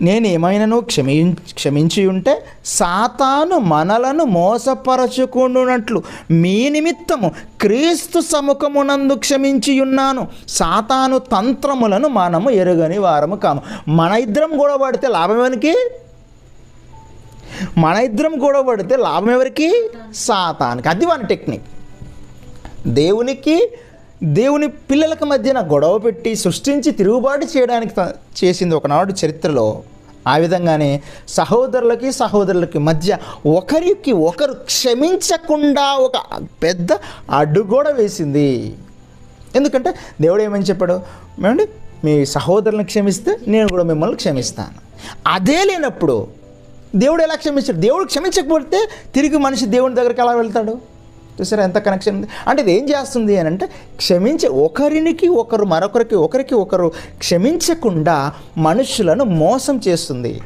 నేను ఏమైనాను క్షమి క్షమించి ఉంటే సాతాను మనలను మోసపరచుకుండునట్లు మీ నిమిత్తము క్రీస్తు సముఖమునందు క్షమించి ఉన్నాను సాతాను తంత్రములను మనము ఎరుగని వారము కాము. మన ఇద్దరం కూడా పడితే లాభం ఎవరికి? మన ఇద్దరం కూడా పడితే లాభం ఎవరికి? సాతానికి. అది వాని టెక్నిక్ దేవునికి దేవుని పిల్లలకు మధ్యన గొడవ పెట్టి సృష్టించి తిరుగుబాటు చేయడానికి త- చేసింది ఒకనాడు చరిత్రలో. ఆ విధంగానే సహోదరులకి సహోదరులకి మధ్య ఒకరికి ఒకరు క్షమించకుండా ఒక పెద్ద అడ్డుగోడ వేసింది. ఎందుకంటే దేవుడు ఏమని చెప్పాడు? మేమండి మీ సహోదరులను క్షమిస్తే నేను కూడా మిమ్మల్ని క్షమిస్తాను. అదే లేనప్పుడు దేవుడు ఎలా క్షమించాడు? దేవుడు క్షమించకపోతే తిరిగి మనిషి దేవుని దగ్గరికి ఎలా వెళ్తాడు? చూసారా ఎంత కనెక్షన్ ఉంది? అంటే ఇది ఏం చేస్తుంది అని అంటే క్షమించే ఒకరికి ఒకరు మరొకరికి ఒకరికి ఒకరు క్షమించకుండా మనుషులను మోసం చేస్తుంది.